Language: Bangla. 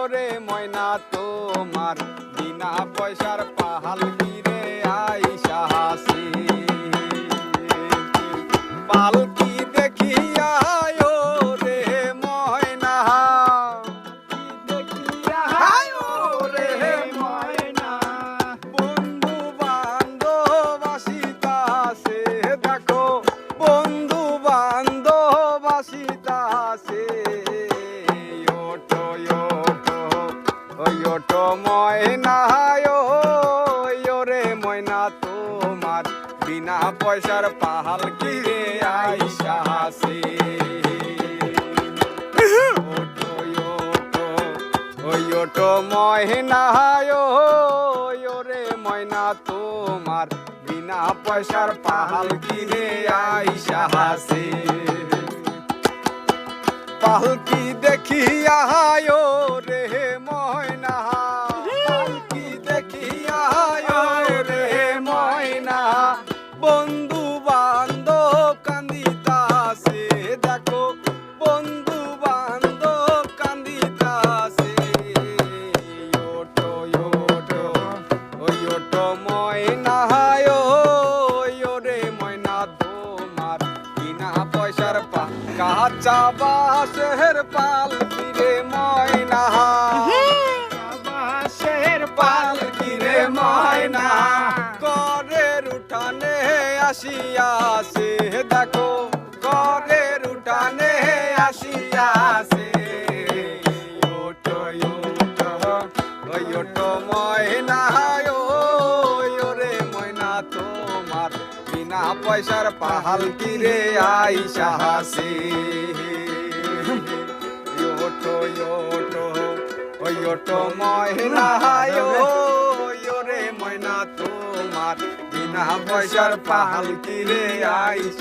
ওরে ময়না, তোমার বিনা পয়সার পাহাল গিরে আইসা হাসি। পালকি দেখিয়া রে ময়না রে ময়না, বন্ধু বান্ধব আসিতাছে দেখো বন্ধু বান্ধব আসিতাছে ওটো ওটো ওই ওটো ময়না ওরে ময়না বিনা পয়সার পাহাল গিরে আইসা হাসে। ওটো ময়না তোমার বিনা পয়সার পাহাল গিরে আইসা হাসে। পালকি দেখিয়া রে ময়না, পালকি দেখিয়া রে ময়না। বন্ধু বান্ধব কান্দিতাছে, দেখো বন্ধু বান্ধব কান্দিতাছে। ওটো ওটো, ওই ওটো ময়না কাঁচা বাসের পাল। বাসের পাল কিরে ময়না করের উঠানে আসিয়াছে দেখো করের উঠানে আসিয়াছে ওটো ওটো ওটো ময়না ওরে ময়না, তোমার বিনা পয়সার পাহাল কিরে আইসা হাসে ওটো ওটো ওটো ময়না রে ময়না তোমার বিনা পয়সার পাহাল কিরে আইসা